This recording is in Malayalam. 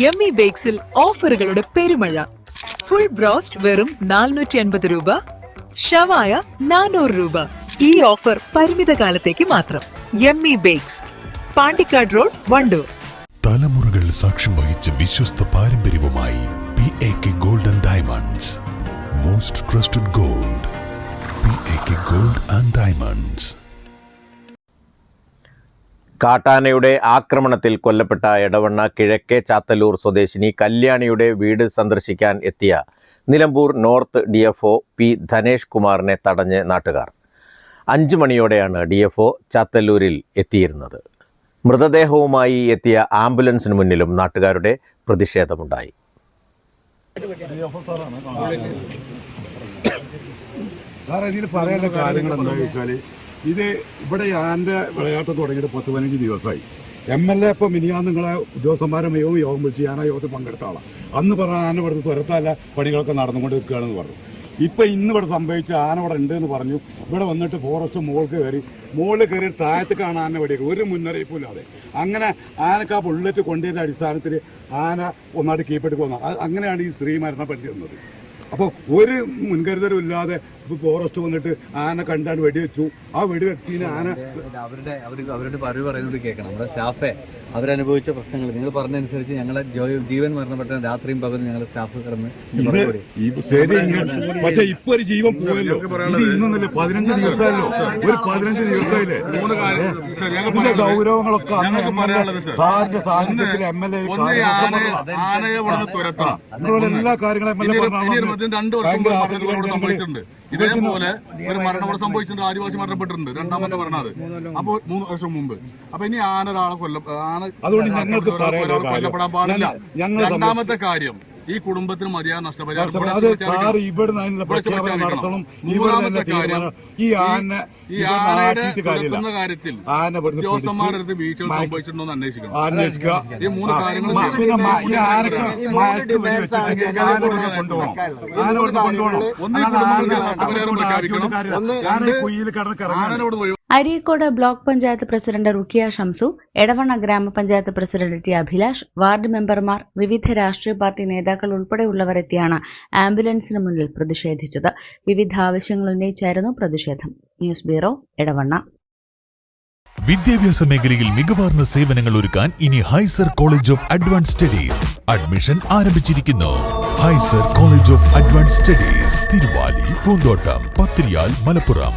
യമ്മി ബേക്സിൽ ഓഫറുകളുടെ പെരുമഴ. ഫുൾ ബ്രോസ്റ്റ് വെറും നാനൂറ്റി അൻപത് രൂപ. ഷവായ നാനൂറ് രൂപ. ഈ ഓഫർ പരിമിത മാത്രം. Yummy bakes Pandikkad road Wandoor. തലമുറകൾ സാക്ഷ്യം വഹിച്ച വിശ്വസ്ത പാരമ്പര്യവുമായി P A K golden diamonds most trusted gold P A K gold and diamonds കാട്ടാനയുടെ ആക്രമണത്തിൽ കൊല്ലപ്പെട്ട എടവണ്ണ കിഴക്കേ ചാത്തല്ലൂർ സ്വദേശിനി കല്യാണിയുടെ വീട് സന്ദർശിക്കാൻ എത്തിയ Nilambur north D F O P Dhanesh കുമാറിനെ തടഞ്ഞ് നാട്ടുകാർ. അഞ്ചു മണിയോടെയാണ് ഡി എഫ് ഒ ചാത്തല്ലൂരിൽ എത്തിയിരുന്നത്. മൃതദേഹവുമായി എത്തിയ ആംബുലൻസിന് മുന്നിലും നാട്ടുകാരുടെ പ്രതിഷേധമുണ്ടായി. സാറേ ഇതിൽ പറയാനുള്ള കാര്യങ്ങൾ എന്താണെന്ന് വെച്ചാൽ ഇത് ഇവിടെ ആന്റെ വിളയാട്ടം തുടങ്ങിയിട്ട് പത്ത് പതിനഞ്ച് ദിവസമായി. എം എൽ എ ഇപ്പം മിനിയാന്ന് നിങ്ങളെ ഉദ്യോഗസ്ഥന്മാരെ യോഗം യോഗം വിളിച്ച് ഞാൻ ആ യോഗത്തിൽ പങ്കെടുത്ത ആളാണ് അന്ന് പറഞ്ഞ ആന ഇവിടുന്ന് തുരത്തല്ല പണികളൊക്കെ നടന്നുകൊണ്ട് നിൽക്കുകയാണെന്ന് പറഞ്ഞു. ഇപ്പം ഇന്ന് ഇവിടെ സംഭവിച്ച ആന ഇവിടെ ഉണ്ട് എന്ന് പറഞ്ഞു. ഇവിടെ വന്നിട്ട് ഫോറസ്റ്റ് മോൾക്ക് കയറി മോളിൽ കയറി താഴത്തേക്കാണ് ആന വെടിയൊക്കെ ഒരു മുന്നറിയിപ്പും ഇല്ലാതെ. അങ്ങനെ ആനക്ക് ആ ബുള്ളറ്റ് കൊണ്ടുവരുന്ന അടിസ്ഥാനത്തിൽ ആന ഒന്നായിട്ട് അത് അങ്ങനെയാണ് ഈ സ്ത്രീ മരണപ്പെട്ടി വന്നത് അപ്പോൾ ഒരു മുൻകരുതലും ഇല്ലാതെ ഇപ്പോൾ ഫോറസ്റ്റ് വന്നിട്ട് ആന കണ്ടാണ് വെടിവെച്ചു. ആ വെടിവെച്ചതിന് ആന അവരുടെ അവരുടെ പറഞ്ഞു പറയുന്നത് കേൾക്കണം. നമ്മുടെ സ്റ്റാഫെ അവരനുഭവിച്ച പ്രശ്നങ്ങൾ. നിങ്ങൾ പറഞ്ഞതനുസരിച്ച് ഞങ്ങളെ ജീവൻ മരണപ്പെട്ട രാത്രിയും പകലും ഞങ്ങൾ സ്റ്റാഫ് കിടന്ന് പക്ഷെ ഇപ്പൊ ഒരു ജീവൻ പോയല്ലോ. ഇന്നൊന്നല്ലേ പതിനഞ്ച് ദിവസമല്ലോ. ഒരു പതിനഞ്ച് ദിവസമായില്ലേ ഇതിന്റെ ഗൗരവങ്ങളൊക്കെ സാറിന്റെ സാന്നിധ്യത്തിൽ എം എൽ എ ആനയെ ഇവിടുന്ന് തുരത്തണം എല്ലാ കാര്യങ്ങളും എം എൽ എ സംഭവിച്ചിട്ടുണ്ട്. ഇതേപോലെ ഒരു മരണം സംഭവിച്ചിട്ടുണ്ട്. ആദിവാസി മരണപ്പെട്ടിട്ടുണ്ട്. രണ്ടാമത്തെ മരണം അത് അപ്പൊ മൂന്ന് വർഷം മുമ്പ്. അപ്പൊ ഇനി ആന ഒരാളെ കൊല്ല ആന കൊല്ലപ്പെടാൻ പാടില്ല. രണ്ടാമത്തെ കാര്യം ഈ കുടുംബത്തിന് മതിയായ നഷ്ടപരിഹാരം ഇവിടെ അത് പ്രഖ്യാപിക്കണം. സാർ ഇവിടുന്ന് അതിനുള്ള ഇവിടെ പ്രഖ്യാപനം പ്രഖ്യാപിക്കണം. നടത്തണം. ഇവിടെ കാര്യം, തീരുമാനം ഈ ആന ഈ ആനയുടെ നാട്ടിയിട്ട് കാര്യത്തിൽ ആന ഇവിടുന്ന് ഉദ്യോഗസ്ഥന്മാരുടെ അടുത്ത് പിടിച്ച് വീഴ്ചകൾ സംഭവിച്ചിട്ടുണ്ടോ എന്ന് അന്വേഷിക്കണം. അന്വേഷിക്കുക. ഈ മൂന്ന് കാര്യങ്ങൾ ഒന്ന് ഈ കുടുംബത്തിന് നഷ്ടപരിഹാരം പ്രഖ്യാപിക്കണം. കുഴിയിൽ ആനയോട് ഒഴിവാക്കണം. Areekode block panchayat president Rukkiya Shamsu Edavanna grama panchayat president T Abhilash ward മെമ്പർമാർ വിവിധ രാഷ്ട്രീയ പാർട്ടി നേതാക്കൾ ഉൾപ്പെടെയുള്ളവരെത്തിയാണ് ആംബുലൻസിന് മുന്നിൽ പ്രതിഷേധിച്ചത്. വിവിധ ആവശ്യങ്ങൾ ഉന്നയിച്ചായിരുന്നു പ്രതിഷേധം. News bureau Edavanna. വിദ്യാഭ്യാസ മേഖലയിൽ മികവാർന്ന സേവനങ്ങൾ ഒരുക്കാൻ ഇനി Hyser college of advance studies admission ആരംഭിച്ചിരിക്കുന്നു. Hyser college of advance studies Thiruvali Poonthottam Pathiriyal Malappuram.